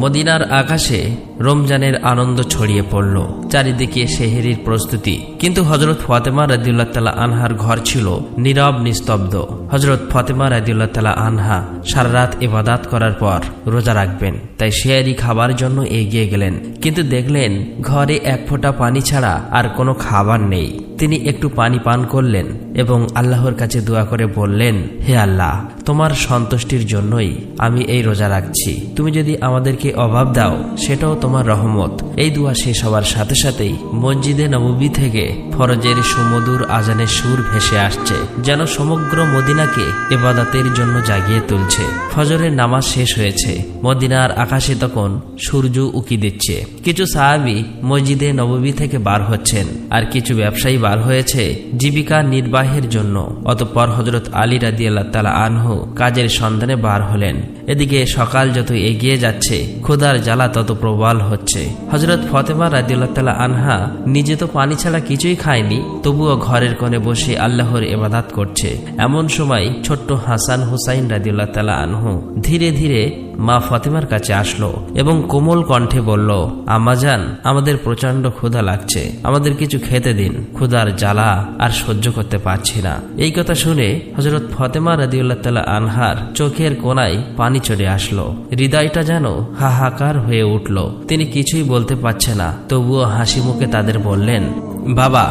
মদিনার আকাশে রমজানের আনন্দ ছড়িয়ে পড়ল। চারিদিকে সেহেরির প্রস্তুতি। কিন্তু হজরত ফাতেমা রাদিউল্লাহ তালা আনহার ঘর ছিল নীরব, নিস্তব্ধ। হজরত ফাতেমা রাদিউল্লাহ তালা আনহা সারা রাত ইবাদাত করার পর রোজা রাখবেন। তাই শেয়ারি খাবার জন্য এগিয়ে গেলেন। কিন্তু দেখলেন ঘরে এক ফোঁটা পানি ছাড়া আর কোনো খাবার নেই। তিনি একটু পানি পান করলেন। এবং আল্লাহর কাছে দোয়া করে বললেন, হে আল্লাহ, তোমার সন্তুষ্টির জন্যই আমি এই রোজা রাখছি। তুমি যদি আমাদেরকে অভাব দাও, সেটাও তোমার রহমত। এই দোয়া শেষ হওয়ার সাথে সাথেই মসজিদে নববী থেকে ফরজের সুমধুর আজানের সুর ভেসে আসছে, যেন সমগ্র মদিনাকে এবাদাতের জন্য জাগিয়ে তুলছে। ফজরের নামাজ শেষ হয়েছে, মদিনার আকাশে তখন সূর্য উকি দিচ্ছে। কিছু সাহাবি মসজিদে নববী থেকে বার হচ্ছেন, আর কিছু ব্যবসায়ী বার হয়েছে, জীবিকা নির্বাহের জন্য। অতঃপর হজরত আলী রাদি আল্লাহ তালা আনহু কাজের সন্ধানে বার হলেন। এদিকে সকাল যত এগিয়ে যাচ্ছে, ক্ষুধার জ্বালা তত প্রবল হচ্ছে। হজরত ফতেমা রাদিউল্লাহ তালা আনহা নিজে তো পানি ছাড়া কিছুই খায়নি, তবুও ঘরের কোণে বসে আল্লাহর এবাদাত করছে। এমন সময় ছোট্ট হাসান হুসাইন রাদিউল্লাহ তালা আনহু ধীরে ধীরে মা ফতেমার কাছে আসলো এবং কোমল কণ্ঠে বলল আম্মাজান আমাদের প্রচণ্ড ক্ষুধা লাগছে। আমাদের কিছু খেতে দিন। ক্ষুধার জ্বালা আর সহ্য করতে পারছি না। এই কথা শুনে হজরত ফতেমা রাদিউল্লাহ তালা আনহার চোখের কোনায় পানি চড়ে আসলো। হৃদয়টা যেন হাহাকার হয়ে উঠল। তিনি কিছুই বলতে পারছে না, তবুও হাসি মুখে তাদের বললেন, বাবা